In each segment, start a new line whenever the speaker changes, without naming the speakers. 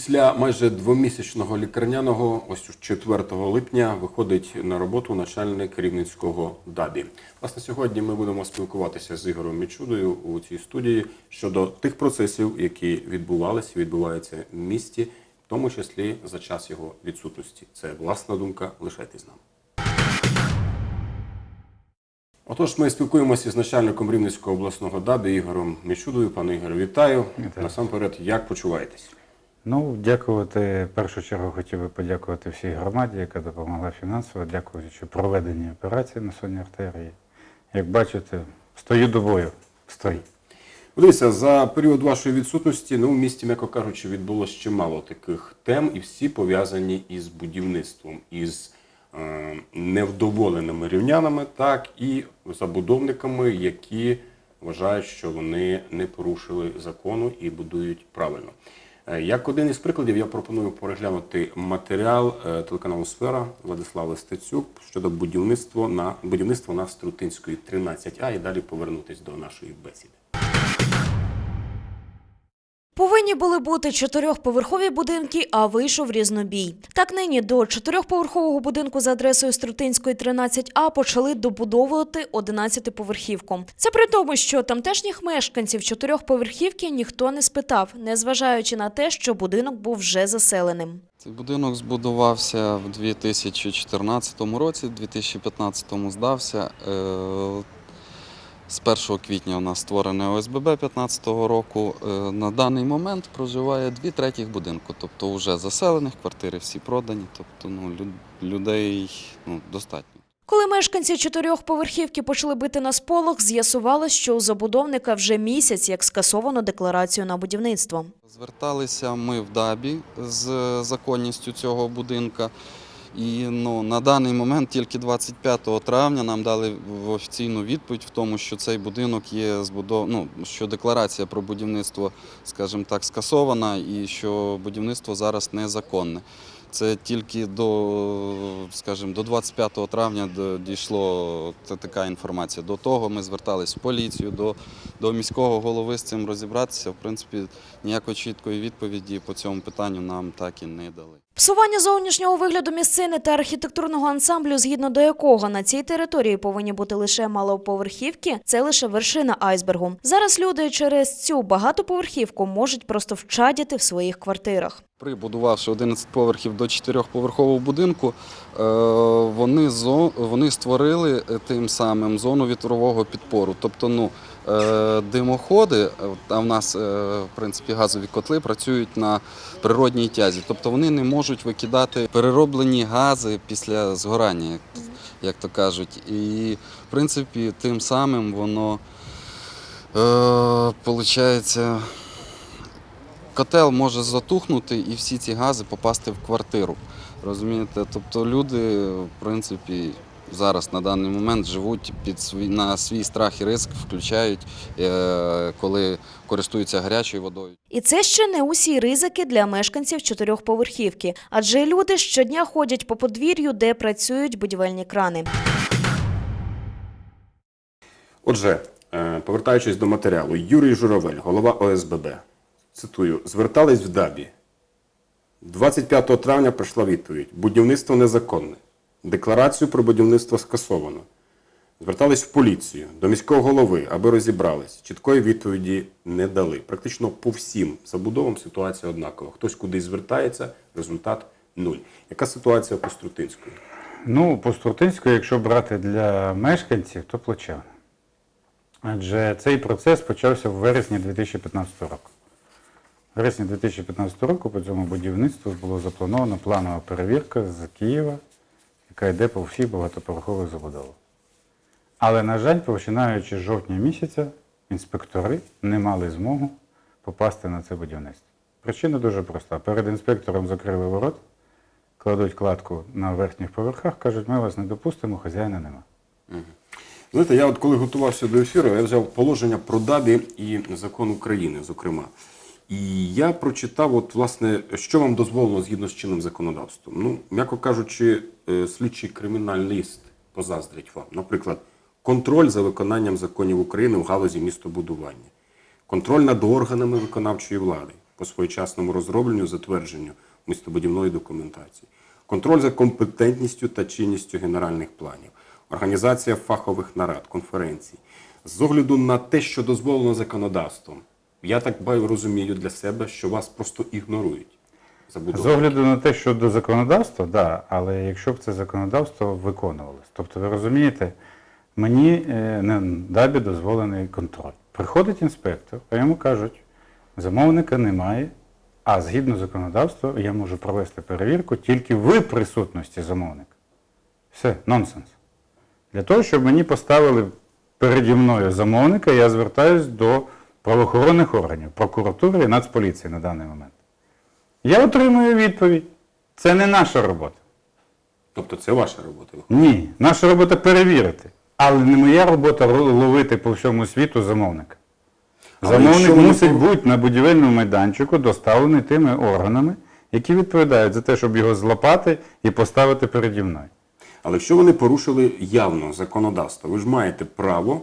Після майже двомісячного лікарняного, ось 4 липня, виходить на роботу начальник Рівненського ДАБІ. Власне, сьогодні ми будемо спілкуватися з Ігорем Мічудою у цій студії щодо тих процесів, які відбувалися, відбуваються в місті, в тому числі за час його відсутності. Це власна думка. Лишайтесь з нами. Отож, ми спілкуємося з начальником Рівненського обласного ДАБІ Ігорем Мічудою. Пане Ігоре, вітаю.
Вітаю.
Насамперед, як почуваєтесь?
Ну, дякувати. В першу чергу хотів би подякувати всій громаді, яка допомогла фінансово, дякуючи проведенні операції на сонній артерії. Як бачите, стою до бою в стрій.
Дивіться, за період вашої відсутності, ну, в місті, м'яко кажучи, відбулося чимало таких тем, і всі пов'язані із будівництвом, із е, невдоволеними рівнянами, так і забудовниками, які вважають, що вони не порушили закону і будують правильно. Е, Як один із прикладів, я пропоную переглянути матеріал е, телеканалу Сфера Владислава Стецюк щодо будівництва на будівництво на Струтинської 13А і далі повернутись до нашої бесіди.
Повинні були бути чотирьохповерхові будинки, а вийшов різнобій. Так нині до чотирьохповерхового будинку за адресою Струтинської 13А почали добудовувати 11-поверхівку. Це при тому, що тамтешніх мешканців чотирьохповерхівки ніхто не спитав, незважаючи на те, що будинок був вже заселеним.
Цей будинок збудувався в 2014 році, в 2015 здався. Е, З 1 квітня у нас створене ОСББ 2015 року. Е, На даний момент проживає дві третіх будинку, тобто вже заселених, квартири всі продані, тобто ну, людей ну, достатньо.
Коли мешканці чотирьохповерхівки почали бити на сполох, з'ясувалось, що у забудовника вже місяць як скасовано декларацію на будівництво.
Зверталися ми в ДАБі з законністю цього будинка. І ну, на даний момент тільки 25 травня нам дали офіційну відповідь в тому, що цей будинок є збудов... ну, що декларація про будівництво, скажімо так, скасована і що будівництво зараз незаконне. Це тільки до, скажімо, до 25 травня дійшло така інформація. До того ми звертались в поліцію, до, до міського голови з цим розібратися. В принципі, ніякої чіткої відповіді по цьому питанню нам так і не дали.
Псування зовнішнього вигляду місцини та архітектурного ансамблю, згідно до якого на цій території повинні бути лише малоповерхівки, це лише вершина айсбергу. Зараз люди через цю багатоповерхівку можуть просто вчадіти в своїх квартирах.
Прибудувавши 11 поверхів до 4-поверхового будинку, вони, зо- вони створили е, тим самим зону вітрового підпору. Тобто ну, е, димоходи, е, а в нас е, в принципі газові котли працюють на природній тязі. Тобто вони не можуть викидати перероблені гази після згорання, як, як то кажуть. І в принципі тим самим воно е, получається. Котел може затухнути і всі ці гази попасти в квартиру. Розумієте? Тобто люди, в принципі, зараз на даний момент живуть під свій, на свій страх і ризик, включають, е, коли користуються гарячою водою.
І це ще не усі ризики для мешканців чотирьохповерхівки, адже люди щодня ходять по подвір'ю, де працюють будівельні крани.
Отже, е, повертаючись до матеріалу, Юрій Журавель, голова ОСББ, цитую, звертались в ДАБі. 25 травня прийшла відповідь. Будівництво незаконне. Декларацію про будівництво скасовано. Звертались в поліцію, до міського голови, аби розібрались. Чіткої відповіді не дали. Практично по всім забудовам ситуація однакова. Хтось кудись звертається, результат нуль. Яка ситуація по Струтинської?
Ну, по Струтинську, якщо брати для мешканців, то плачевно. Адже цей процес почався в вересні 2015 року. Вересні 2015 року по цьому будівництву було заплановано планова перевірка з Києва, яка йде по всіх багатоповерхових забудовах. Але, на жаль, починаючи з жовтня місяця, інспектори не мали змогу попасти на це будівництво. Причина дуже проста. Перед інспектором закрили ворот, кладуть кладку на верхніх поверхах, кажуть, ми вас не допустимо, хазяїна нема.
Знаєте, я от коли готувався до ефіру, я взяв положення про ДАБі і закон України, зокрема. І я прочитав, от, власне, що вам дозволено згідно з чинним законодавством. Ну, м'яко кажучи, е, слідчий криміналіст позаздрить вам. Наприклад, контроль за виконанням законів України в галузі містобудування, контроль над органами виконавчої влади, по своєчасному розробленню, затвердженню містобудівної документації, контроль за компетентністю та чинністю генеральних планів, організація фахових нарад, конференцій. З огляду на те, що дозволено законодавством, я так розумію для себе, що вас просто ігнорують.
З огляду на те, що до законодавства, да, але якщо б це законодавство виконувалось. Тобто, ви розумієте, мені е, на ДАБі дозволений контроль. Приходить інспектор, а йому кажуть, замовника немає, а згідно законодавства я можу провести перевірку тільки в присутності замовника. Все, нонсенс. Для того, щоб мені поставили переді мною замовника, я звертаюсь до правоохоронних органів, прокуратури і Нацполіції на даний момент. Я отримую відповідь. Це не наша робота.
Тобто це ваша робота.
Ні, наша робота перевірити. Але не моя робота ловити по всьому світу замовника. Замовник мусить бути на будівельному майданчику доставлений тими органами, які відповідають за те, щоб його злапати і поставити переді мною.
Але якщо вони порушили явно законодавство, ви ж маєте право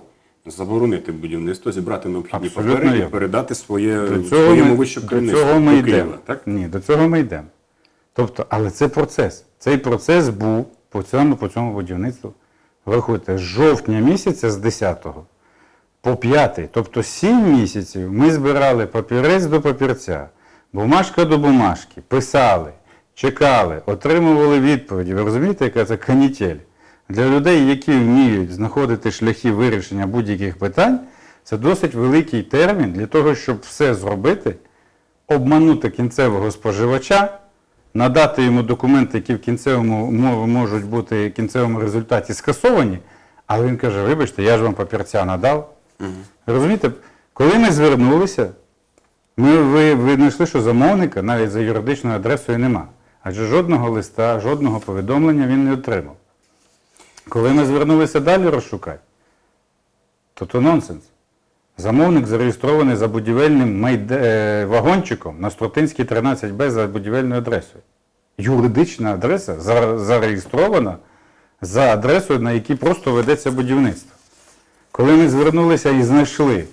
заборонити будівництво, зібрати необхідні
Абсолютно
папери і передати своє
До цього
своєму
ми,
вищому
до
керівництву
цього ми
до
йдемо.
Так?
Ні, до цього ми йдемо. Тобто, але це процес. Цей процес був по цьому, по цьому будівництву. Врахуйте, з жовтня місяця з 10-го по 5, тобто 7 місяців ми збирали папірець до папірця, бумажка до бумажки, писали, чекали, отримували відповіді. Ви розумієте, яка це канітель? Для людей, які вміють знаходити шляхи вирішення будь-яких питань, це досить великий термін для того, щоб все зробити, обманути кінцевого споживача, надати йому документи, які в кінцевому мо- можуть бути в кінцевому результаті скасовані, але він каже: вибачте, я ж вам папірця надав. Розумієте, коли ми звернулися, ми ви, ви знайшли, що замовника навіть за юридичною адресою нема. Адже жодного листа, жодного повідомлення він не отримав. Коли ми звернулися далі розшукати, то то нонсенс. Замовник зареєстрований за будівельним майде- е, вагончиком на Стротинській 13Б за будівельною адресою. Юридична адреса зареєстрована за адресою, на якій просто ведеться будівництво. Коли ми звернулися і знайшли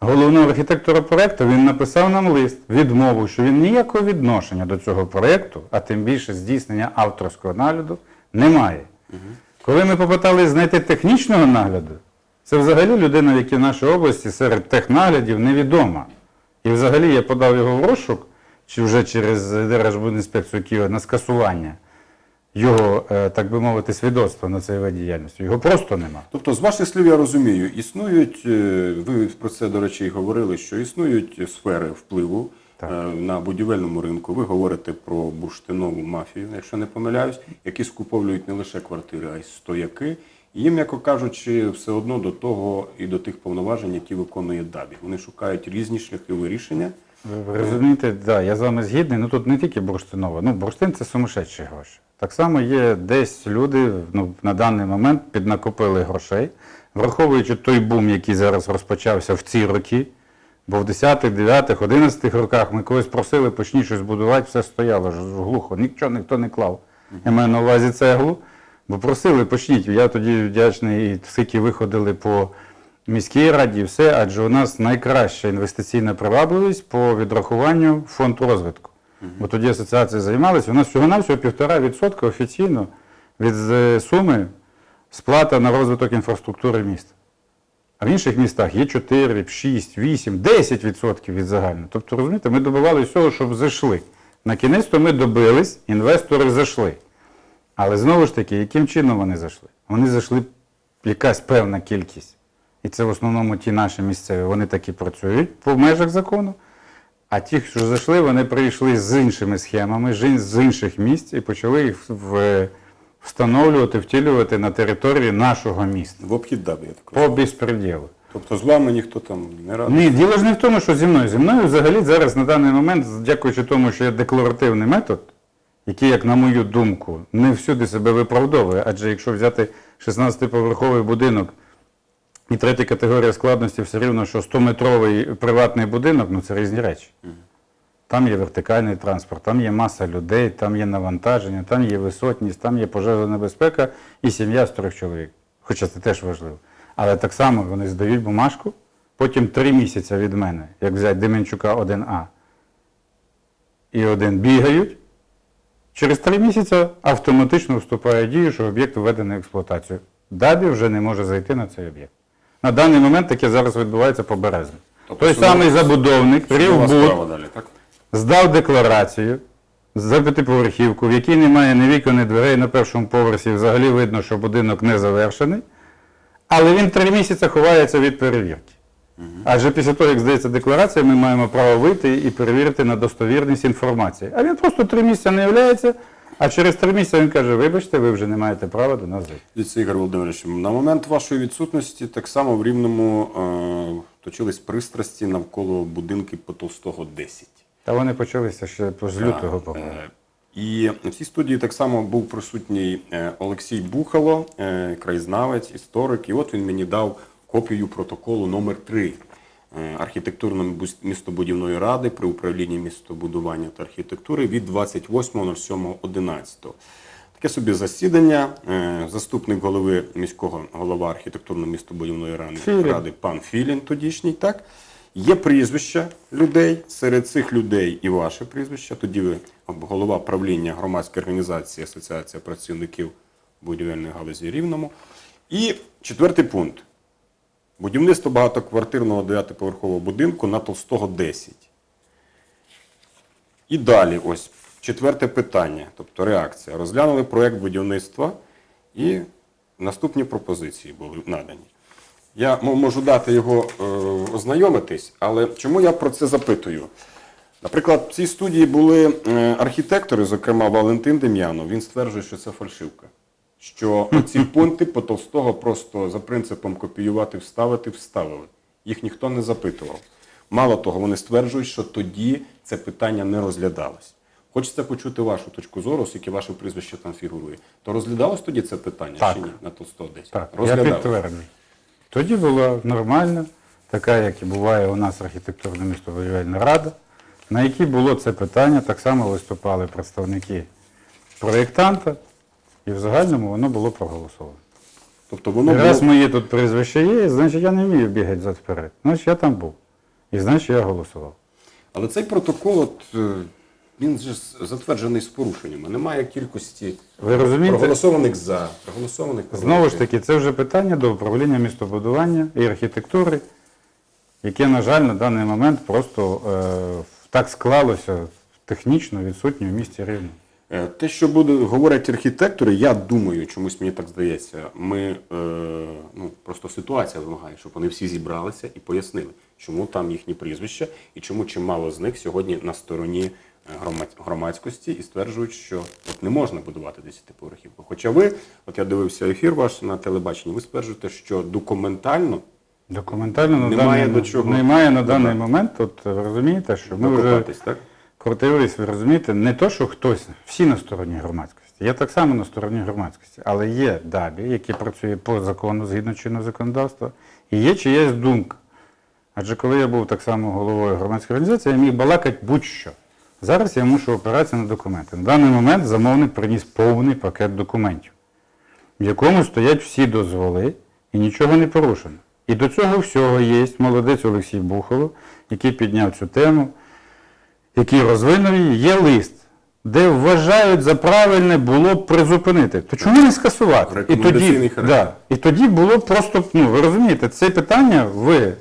головного архітектора проєкту, він написав нам лист, відмову, що він ніякого відношення до цього проєкту, а тим більше здійснення авторського нагляду, не має. Коли ми попитали знайти технічного нагляду, це взагалі людина, в якій в нашій області серед технаглядів невідома. І взагалі я подав його в розшук, чи вже через Держбудінспекцію Києва на скасування його, е, так би мовити, свідоцтва на цей вид діяльності. Його просто нема.
Тобто, з ваших слів я розумію, існують, е, ви про це, до речі, і говорили, що існують сфери впливу
Так.
е, на будівельному ринку. Ви говорите про бурштинову мафію, якщо не помиляюсь, які скуповують не лише квартири, а й стояки. Їм, м'яко кажучи, все одно до того і до тих повноважень, які виконує ДАБІ. Вони шукають різні шляхи вирішення.
Ви- Ви розумієте, да, я з вами згідний. Ну тут не тільки бурштинова. Ну, бурштин це сумасшедші гроші. Так само є десь люди ну, на даний момент піднакопили грошей, враховуючи той бум, який зараз розпочався в ці роки. Бо в 10-х, 9-х, 11-х роках ми когось просили, почні щось будувати, все стояло ж глухо, нічого ніхто не клав. Я маю на увазі цеглу. Бо просили, почніть. Я тоді вдячний, і скільки виходили по міській раді, і все, адже у нас найкраща інвестиційна привабливість по відрахуванню в фонд розвитку. Бо тоді асоціації займалися. У нас всього-навсього півтора відсотка офіційно від е, суми сплата на розвиток інфраструктури міста. А в інших містах є 4, 6, 8, 10 відсотків від загального. Тобто, розумієте, ми добивалися всього, щоб зайшли. На кінець то ми добились, інвестори зайшли. Але знову ж таки, яким чином вони зайшли? Вони зайшли якась певна кількість. І це в основному ті наші місцеві, вони такі працюють по межах закону. А ті, що зайшли, вони прийшли з іншими схемами, з інших місць і почали їх в- встановлювати, втілювати на території нашого міста.
В обхід ДАБІ, я так
По безпреділу.
Тобто з вами ніхто там не радий.
Ні, діло ж не в тому, що зі мною. Зі мною взагалі зараз на даний момент, дякуючи тому, що є декларативний метод, який, як на мою думку, не всюди себе виправдовує. Адже якщо взяти 16-поверховий будинок і третя категорія складності все рівно, що 100-метровий приватний будинок, ну це різні речі. Там є вертикальний транспорт, там є маса людей, там є навантаження, там є висотність, там є пожежна небезпека і сім'я з трьох чоловік. Хоча це теж важливо. Але так само вони здають бумажку, потім три місяці від мене, як взяти Деменчука 1А. і один бігають. Через три місяці автоматично вступає в дію, що об'єкт введений в експлуатацію. ДАБІ вже не може зайти на цей об'єкт. На даний момент таке зараз відбувається по березні.
Тобто
Той самий забудовник, Рівбуд,
справа далі, так?
Здав декларацію за п'ятиповерхівку, в якій немає ні вікон, ні дверей на першому поверсі, взагалі видно, що будинок не завершений. Але він три місяці ховається від перевірки. Адже після того, як здається декларація, ми маємо право вийти і перевірити на достовірність інформації. А він просто три місяці не являється, а через три місяці він каже: вибачте, ви вже не маєте права до нас зайти.
Ігор Володимирович, на момент вашої відсутності так само в Рівному е, точились пристрасті навколо будинки по Толстого 10.
Та вони почалися ще з лютого. По-моєму.
е, І в цій студії так само був присутній е, Олексій Бухало, е, краєзнавець, історик. І от він мені дав копію протоколу номер 3 архітектурно-містобудівної ради при управлінні містобудування та архітектури від 28.07.11. Таке собі засідання. Заступник голови міського голова архітектурно-містобудівної ради,
Філін.
ради пан Філін, тодішній, так? Є прізвища людей, серед цих людей і ваше прізвище. Тоді ви голова правління громадської організації Асоціація працівників будівельної галузі Рівному. І четвертий пункт. Будівництво багатоквартирного дев'ятиповерхового будинку на Толстого 10. І далі, ось четверте питання, тобто реакція. Розглянули проєкт будівництва і наступні пропозиції були надані. Я можу дати його е, ознайомитись, але чому я про це запитую? Наприклад, в цій студії були е, архітектори, зокрема Валентин Дем'янов, він стверджує, що це фальшивка. Що ці пункти по Толстого просто за принципом копіювати, вставити, вставили. Їх ніхто не запитував. Мало того, вони стверджують, що тоді це питання не розглядалось. Хочеться почути вашу точку зору, оскільки ваше прізвище там фігурує. То розглядалось тоді це питання
Так.
чи ні на Толстого десь?
Так, я підтверджую. Тоді була нормальна, така, як і буває у нас архітектурна містобудівельна рада, на якій було це питання, так само виступали представники проєктанта, і в загальному воно було проголосовано.
Тобто воно
І раз
було...
моє тут прізвище є, значить я не вмію бігати зад вперед. Значить я там був. І значить я голосував.
Але цей протокол, от, е, він же затверджений з порушеннями. Немає кількості
Ви розумієте?
проголосованих за, проголосованих проти.
Знову ж таки, це вже питання до управління містобудування і архітектури, яке, на жаль, на даний момент просто е, так склалося технічно відсутнє в місті Рівне.
Е, Те, що буде, говорять архітектори, я думаю, чомусь мені так здається, ми, е, ну, просто ситуація вимагає, щоб вони всі зібралися і пояснили, чому там їхні прізвища і чому чимало з них сьогодні на стороні громадськості і стверджують, що от не можна будувати 10-поверхівку. Хоча ви, от я дивився ефір ваш на телебаченні, ви стверджуєте, що документально
Документально на
Немає
даний,
до чого
немає на
додати.
даний момент, от ви розумієте, що ми вже
так?
крутились, ви розумієте, не то, що хтось, всі на стороні громадськості. Я так само на стороні громадськості, але є ДАБІ, які працює по закону згідно чинного законодавства, і є чиясь думка. Адже коли я був так само головою громадської організації, я міг балакати будь-що. Зараз я мушу опиратися на документи. На даний момент замовник приніс повний пакет документів, в якому стоять всі дозволи і нічого не порушено. І до цього всього є молодець Олексій Бухоло, який підняв цю тему, який розвинув її, є лист, де вважають за правильне було б призупинити. То чому не скасувати? І тоді, да, і тоді було б просто, ну ви розумієте, це питання в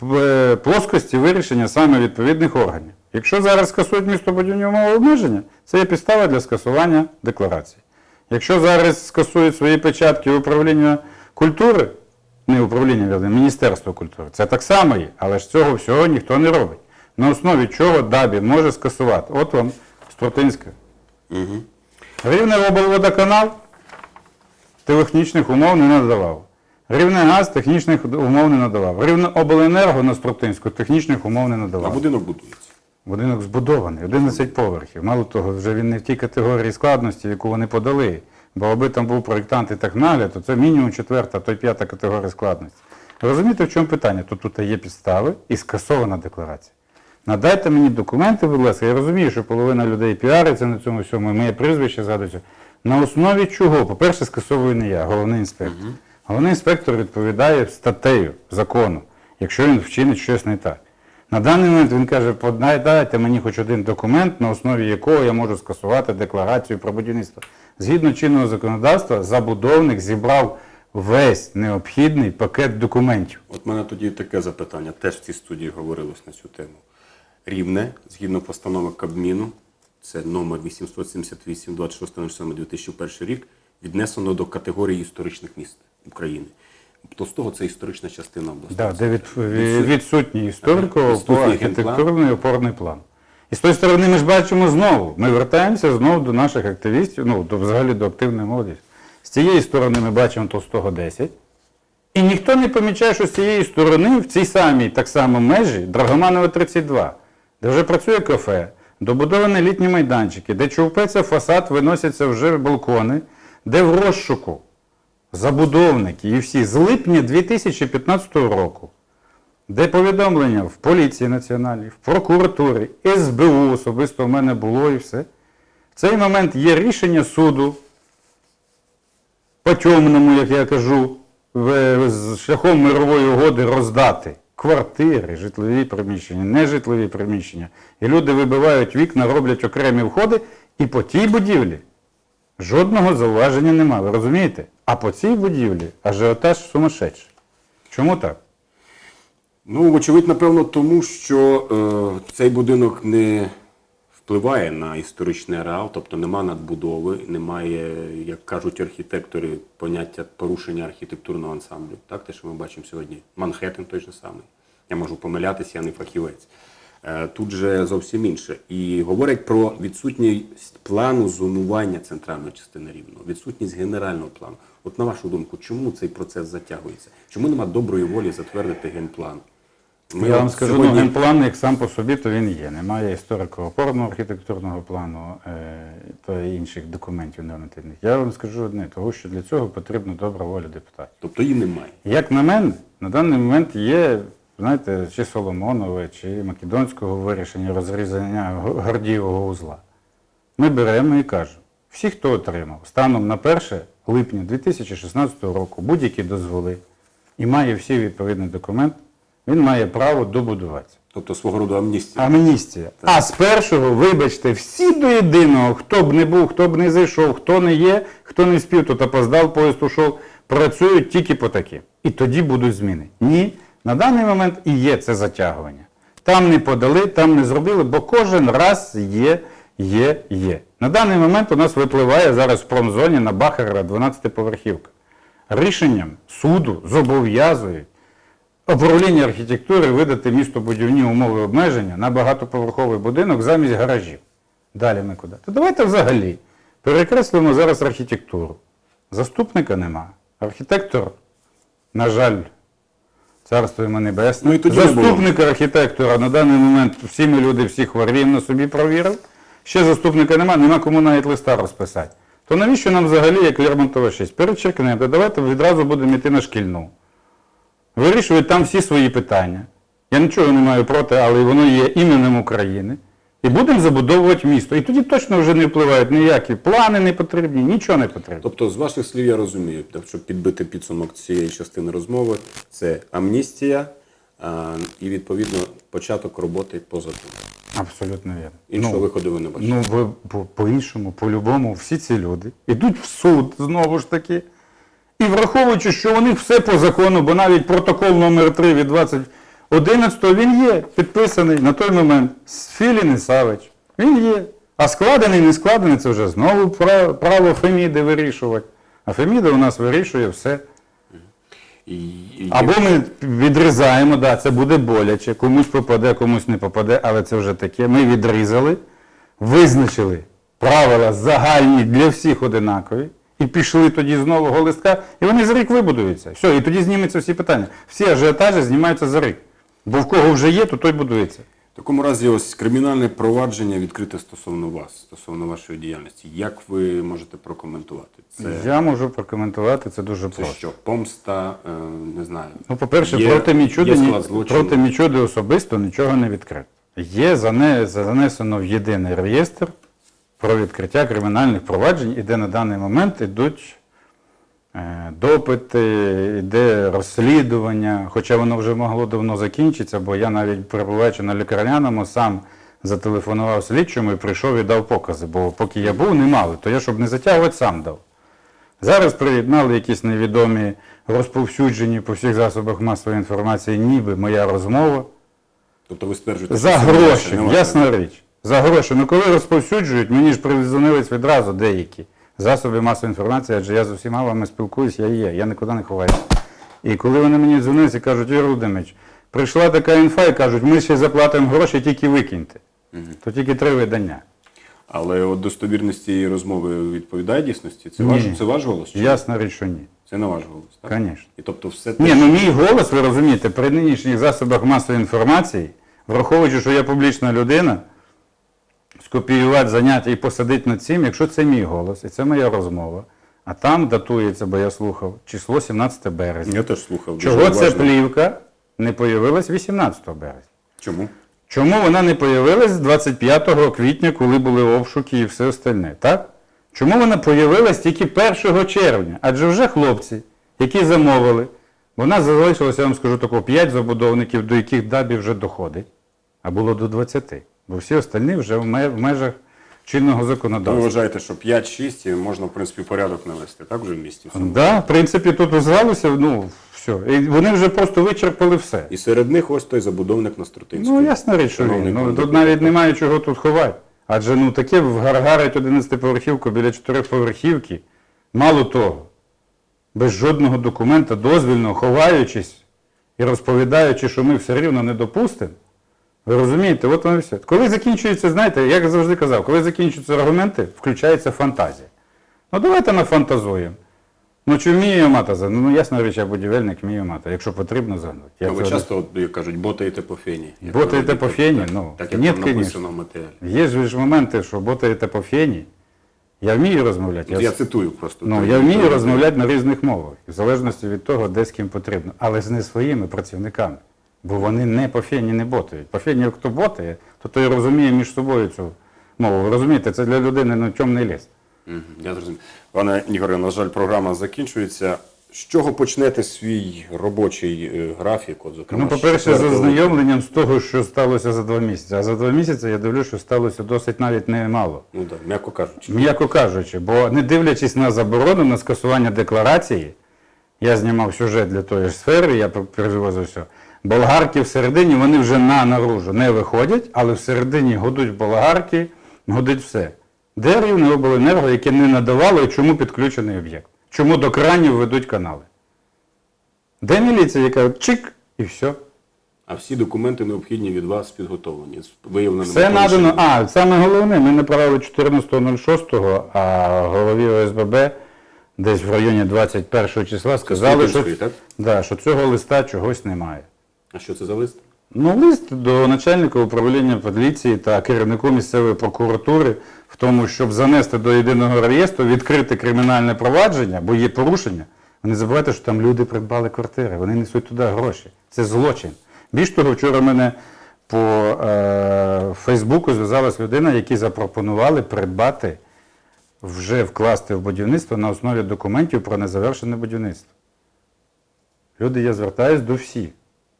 в е, плоскості вирішення саме відповідних органів. Якщо зараз скасують містобудівні умови обмеження, це є підстава для скасування декларації. Якщо зараз скасують свої печатки управління культури, не управління, вірне, Міністерство культури, це так само є, але ж цього всього ніхто не робить. На основі чого ДАБІ може скасувати? От вам Струтинська.
Угу.
Рівне облводоканал технічних умов не надавав. Рівне газ технічних умов не надавав. Рівне обленерго на Строптинську технічних умов не надавав.
А будинок будується.
Будинок збудований, 11 поверхів. Мало того, вже він не в тій категорії складності, яку вони подали. Бо аби там був проєктант і так нагляд, то це мінімум четверта, то й п'ята категорія складності. Розумієте, в чому питання? То тут є підстави і скасована декларація. Надайте мені документи, будь ласка. Я розумію, що половина людей піариться на цьому всьому, і моє прізвище згадується. На основі чого? По-перше, скасовую не я, головний інспектор. Головний інспектор відповідає статтею закону, якщо він вчинить щось не так. На даний момент він каже, «Подай- дайте мені хоч один документ, на основі якого я можу скасувати декларацію про будівництво. Згідно чинного законодавства, забудовник зібрав весь необхідний пакет документів.
От мене тоді таке запитання, теж в цій студії говорилось на цю тему. Рівне, згідно постанови Кабміну, це номер 878 26.07.2001 рік, віднесено до категорії історичних міст України. Толстого це історична частина області.
Да, де від, від- відсутній історико
Відсутній
архітектурний опорний план. І з тої сторони ми ж бачимо знову, ми вертаємося знову до наших активістів, ну, до, взагалі до активної молоді. З цієї сторони ми бачимо Толстого 10, і ніхто не помічає, що з цієї сторони, в цій самій так само межі, Драгоманова 32, де вже працює кафе, добудовані літні майданчики, де човпеться фасад, виносяться вже балкони, де в розшуку забудовники і всі з липня 2015 року, де повідомлення в поліції національній, в прокуратурі, СБУ особисто в мене було і все. В цей момент є рішення суду по темному, як я кажу, з шляхом мирової угоди роздати квартири, житлові приміщення, нежитлові приміщення. І люди вибивають вікна, роблять окремі входи, і по тій будівлі жодного зауваження немає. Ви розумієте? А по цій будівлі ажіотаж сумасшедший. Чому так?
Ну, вочевидь, напевно, тому що е, цей будинок не впливає на історичний ареал, тобто нема надбудови, немає, як кажуть архітектори, поняття порушення архітектурного ансамблю. Так, те, що ми бачимо сьогодні. Манхеттен той же самий. Я можу помилятися, я не фахівець. Е, Тут же зовсім інше. І говорять про відсутність плану зонування центральної частини рівного, відсутність генерального плану. От на вашу думку, чому цей процес затягується? Чому нема доброї волі затвердити генплан? Ми
Я вам скажу,
сьогодні-
ну, генплан як сам по собі, то він є. Немає історико-опорного архітектурного плану е, та інших документів нормативних. Я вам скажу одне, того, що для цього потрібна добра воля депутатів.
Тобто її немає.
Як на мене, на даний момент є, знаєте, чи Соломонове, чи Македонського вирішення розрізання Гордієвого узла. Ми беремо і кажемо, всі, хто отримав станом на 1 липня 2016 року будь-які дозволи і має всі відповідні документи, він має право добудуватися.
Тобто свого роду амністія.
Амністія. А з першого, вибачте, всі до єдиного, хто б не був, хто б не зайшов, хто не є, хто не спів, тут опоздав, поїзд ушов, працюють тільки по таким. І тоді будуть зміни. Ні, на даний момент і є це затягування. Там не подали, там не зробили, бо кожен раз є, є, є. На даний момент у нас випливає зараз в промзоні на Бахара 12-поверхівка. Рішенням суду зобов'язують управління архітектури видати містобудівні умови обмеження на багатоповерховий будинок замість гаражів. Далі ми куди? То давайте взагалі перекреслимо зараз архітектуру. Заступника нема. Архітектор, на жаль, царство йому небесне.
Ну, і тоді.
Заступника архітектора на даний момент всі ми люди всіх варвів на собі провірив. Ще заступника нема, нема кому навіть листа розписати. То навіщо нам взагалі, як Лермонтова 6? Перечеркнемо, давайте відразу будемо йти на шкільну. Вирішують там всі свої питання. Я нічого не маю проти, але воно є іменем України. І будемо забудовувати місто. І тоді точно вже не впливають ніякі плани не потрібні, нічого не потрібно.
Тобто, з ваших слів я розумію, тобто, щоб підбити підсумок цієї частини розмови, це амністія а, і відповідно початок роботи по закону.
Абсолютно вірно.
Іншого виходу ви не бачите.
Ну, ви по- по-іншому, по-любому, всі ці люди йдуть в суд знову ж таки. І враховуючи, що вони все по закону, бо навіть протокол номер 3 від 2011 він є підписаний на той момент з Філін і Савич. Він є. А складений, не складений, це вже знову право Феміди вирішувати. А Феміда у нас вирішує все. Або ми відрізаємо, да, це буде боляче, комусь попаде, комусь не попаде, але це вже таке. Ми відрізали, визначили правила загальні для всіх одинакові, і пішли тоді з нового листка, і вони за рік вибудуються. Все, і тоді знімуться всі питання. Всі ажіотажі знімаються за рік. Бо в кого вже є, то той будується.
В такому разі ось кримінальне провадження відкрите стосовно вас, стосовно вашої діяльності. Як ви можете прокоментувати? Це,
Я можу прокоментувати це дуже
це
просто.
що? Помста, е, не знаю.
Ну, по-перше,
Є-
проти Мічуди,
є
ні-
склад злочину.
проти Мічуди особисто нічого не відкрито. Є зане- занесено в єдиний реєстр про відкриття кримінальних проваджень, і де на даний момент йдуть допити, йде розслідування, хоча воно вже могло давно закінчитися, бо я навіть перебуваючи на лікарняному, сам зателефонував слідчому і прийшов і дав покази. Бо поки я був, не мали, то я, щоб не затягувати, сам дав. Зараз приєднали якісь невідомі розповсюджені по всіх засобах масової інформації, ніби моя розмова.
Тобто ви стверджуєте,
За
що
гроші, ясна річ. За гроші. Ну коли розповсюджують, мені ж призвонились відразу деякі засоби масової інформації, адже я з усіма вами спілкуюсь, я є, я нікуди не ховаюся. І коли вони мені дзвонились і кажуть, Юрій Володимирович, прийшла така інфа і кажуть, ми ще заплатимо гроші, тільки викиньте. То тільки три видання.
Але от достовірність цієї розмови відповідає дійсності? Це
Ні.
ваш, це ваш голос? чи?
Ясна річ, що ні.
Це не ваш голос, так?
Конечно.
І тобто все те,
Ні, ну мій голос, ви розумієте, при нинішніх засобах масової інформації, враховуючи, що я публічна людина, скопіювати заняття і посадити над цим, якщо це мій голос, і це моя розмова, а там датується, бо я слухав, число 17 березня.
я теж слухав. дуже
Чого ця плівка не появилась 18 березня?
Чому?
Чому вона не появилась 25 квітня, коли були обшуки і все остальне? Так? Чому вона появилась тільки 1 червня? Адже вже хлопці, які замовили, бо в нас залишилося, я вам скажу такого, 5 забудовників, до яких дабі вже доходить, а було до 20. Бо всі остальні вже в межах чинного законодавства.
Ви вважаєте, що 5-6 можна, в принципі, порядок навести, так вже в місті? цьому?
Да, в принципі, тут звалося, ну, все. І вони вже просто вичерпали все.
І серед них ось той забудовник на Струтинському.
Ну, ясна річ, що він. Ну, тут навіть немає чого тут ховати. Адже ну таке вгаргарить 11-поверхівку біля 4-поверхівки. Мало того, без жодного документа дозвільно ховаючись і розповідаючи, що ми все рівно не допустимо. Ви розумієте, от воно і все. Коли закінчується, знаєте, як я завжди казав, коли закінчуються аргументи, включається фантазія. Ну давайте нафантазуємо. Ну чи вмію я мата? Ну ясна річ, я будівельник вмію мата, якщо потрібно загнути. Я
ви
це
часто, як кажуть, ботаєте по фені.
Ботаєте по фені?
Так,
Ну,
так як
ні,
там написано в матеріалі.
Є ж ж моменти, що ботаєте по фені. Я вмію розмовляти. Я,
Я цитую просто.
ну, я вмію розмовляти на різних мовах, в залежності від того, де з ким потрібно. Але з не своїми працівниками. Бо вони не по фені не ботають. По фені, хто ботає, то той розуміє між собою цю мову. Розумієте, це для людини ну, темний ліс.
Мгм, Я зрозумів. Пане Ігоре, на жаль, програма закінчується. З чого почнете свій робочий е, графік? От, зокрема,
Ну, по-перше, з
4
ознайомленням з того, що сталося за два місяці. А за два місяці я дивлюся, що сталося досить навіть немало.
Ну так, м'яко кажучи.
М'яко кажучи, бо не дивлячись на заборону, на скасування декларації, я знімав сюжет для тої ж сфери, я за все. Болгарки всередині вони вже на наружу не виходять, але всередині годуть болгарки, годить все. Де рівне обленерго, яке не надавало і чому підключений об'єкт? Чому до кранів ведуть канали? Де міліція, яка чик і все.
А всі документи необхідні від вас підготовлені. з виявленими
Все надано. А, саме головне, ми направили 14.06, а голові ОСББ десь в районі 21 числа сказали, що,
так?
да, що цього листа чогось немає.
А що це за лист?
Ну, лист до начальника управління поліції та керівнику місцевої прокуратури в тому, щоб занести до єдиного реєстру, відкрити кримінальне провадження, бо є порушення. Ви не забувайте, що там люди придбали квартири, вони несуть туди гроші. Це злочин. Більш того, вчора мене по е, Фейсбуку зв'язалась людина, які запропонували придбати, вже вкласти в будівництво на основі документів про незавершене будівництво. Люди, я звертаюсь до всіх.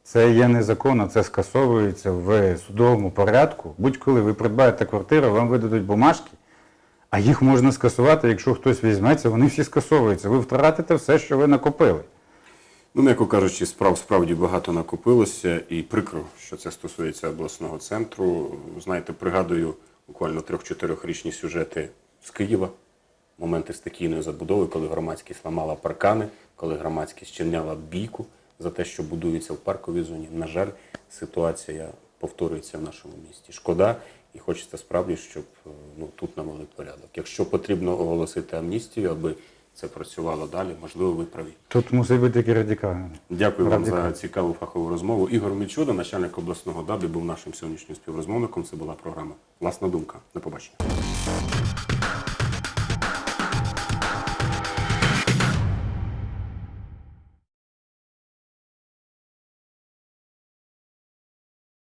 Це є незаконно, це скасовується в судовому порядку. Будь-коли ви придбаєте квартиру, вам видадуть бумажки, а їх можна скасувати, якщо хтось візьметься, вони всі скасовуються. Ви втратите все, що ви накопили.
Ну, м'яко кажучи, справ справді багато накопилося, і прикро, що це стосується обласного центру. Знаєте, пригадую буквально трьох-чотирьохрічні сюжети з Києва, моменти стихійної забудови, коли громадськість ламала паркани, коли громадськість чиняла бійку за те, що будується в парковій зоні. На жаль, ситуація повторюється в нашому місті. Шкода, і хочеться справді, щоб е, ну, тут навели порядок. Якщо потрібно оголосити амністію, аби це працювало далі, можливо, ви праві.
Тут мусить бути такі радикальні.
Дякую вам за цікаву фахову розмову. Ігор Мічуда, начальник обласного ДАБІ, був нашим сьогоднішнім співрозмовником. Це була програма Власна думка. До побачення.